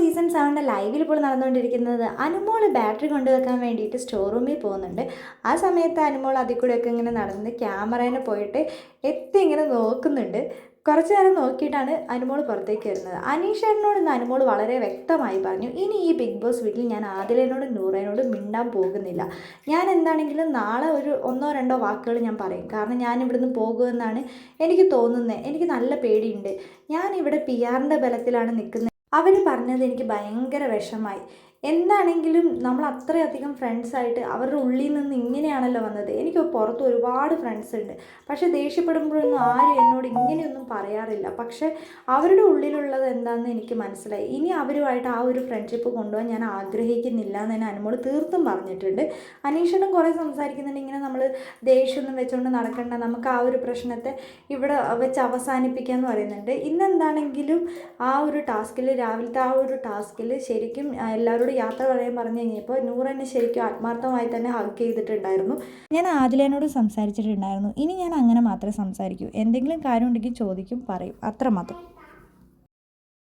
Season സെവന്റെ ലൈവിൽ ഇപ്പോൾ നടന്നുകൊണ്ടിരിക്കുന്നത് അനുമോൾ ബാറ്ററി കൊണ്ടുവെക്കാൻ വേണ്ടിയിട്ട് സ്റ്റോർ റൂമിൽ പോകുന്നുണ്ട്. ആ സമയത്ത് അനുമോൾ അതിൽ കൂടെയൊക്കെ ഇങ്ങനെ നടന്ന് ക്യാമറേനെ പോയിട്ട് എത്തി ഇങ്ങനെ നോക്കുന്നുണ്ട്. കുറച്ച് നേരം നോക്കിയിട്ടാണ് അനുമോൾ പുറത്തേക്ക് വരുന്നത്. അനീഷേട്ടനോട് ഇന്ന് അനുമോൾ വളരെ വ്യക്തമായി പറഞ്ഞു ഇനി ഈ ബിഗ് ബോസ് വീട്ടിൽ ഞാൻ ആദിലേനോടും നൂറേനോടും മിണ്ടാൻ പോകുന്നില്ല. ഞാൻ എന്താണെങ്കിലും നാളെ ഒരു ഒന്നോ രണ്ടോ വാക്കുകൾ ഞാൻ പറയും. കാരണം ഞാൻ ഇവിടുന്ന് പോകുമെന്നാണ് എനിക്ക് തോന്നുന്നത് എനിക്ക് നല്ല പേടിയുണ്ട്. ഞാൻ ഇവിടെ പി ആറിന്റെ ബലത്തിലാണ് നിൽക്കുന്നത്. അവർ പറഞ്ഞത് എനിക്ക് ഭയങ്കര വിഷമായി. എന്താണെങ്കിലും നമ്മൾ അത്രയധികം ഫ്രണ്ട്സായിട്ട് അവരുടെ ഉള്ളിൽ നിന്ന് ഇങ്ങനെയാണല്ലോ വന്നത്. എനിക്ക് പുറത്ത് ഒരുപാട് ഫ്രണ്ട്സ് ഉണ്ട്. പക്ഷേ ദേഷ്യപ്പെടുമ്പോഴൊന്നും ആരും എന്നോട് ഇങ്ങനെയൊന്നും പറയാറില്ല. പക്ഷേ അവരുടെ ഉള്ളിലുള്ളത് എന്താണെന്ന് എനിക്ക് മനസ്സിലായി. ഇനി അവരുമായിട്ട് ആ ഒരു ഫ്രണ്ട്ഷിപ്പ് കൊണ്ടുപോകാൻ ഞാൻ ആഗ്രഹിക്കുന്നില്ല എന്ന് തന്നെ അനുമോട് തീർത്തും പറഞ്ഞിട്ടുണ്ട്. അനീഷനും കുറേ സംസാരിക്കുന്നുണ്ട്. ഇങ്ങനെ നമ്മൾ ദേഷ്യമൊന്നും വെച്ചുകൊണ്ട് നടക്കണ്ട. നമുക്ക് ആ ഒരു പ്രശ്നത്തെ ഇവിടെ വെച്ച് അവസാനിപ്പിക്കുക എന്ന് പറയുന്നുണ്ട്. ഇന്നെന്താണെങ്കിലും ആ ഒരു ടാസ്കിൽ രാവിലത്തെ ആ ഒരു ടാസ്കിൽ ശരിക്കും എല്ലാവരും എല്ലാവരോടും യാത്ര പറയാൻ പറഞ്ഞു കഴിഞ്ഞപ്പോൾ നൂറ് ശരിക്കും ആത്മാർത്ഥമായി തന്നെ ഹഗ് ചെയ്തിട്ടുണ്ടായിരുന്നു. ഞാൻ ആദിലേനോട് സംസാരിച്ചിട്ടുണ്ടായിരുന്നു. ഇനി ഞാൻ അങ്ങനെ മാത്രമേ സംസാരിക്കൂ. എന്തെങ്കിലും കാര്യം ഉണ്ടെങ്കിൽ ചോദിക്കും പറയും. അത്രമാത്രം.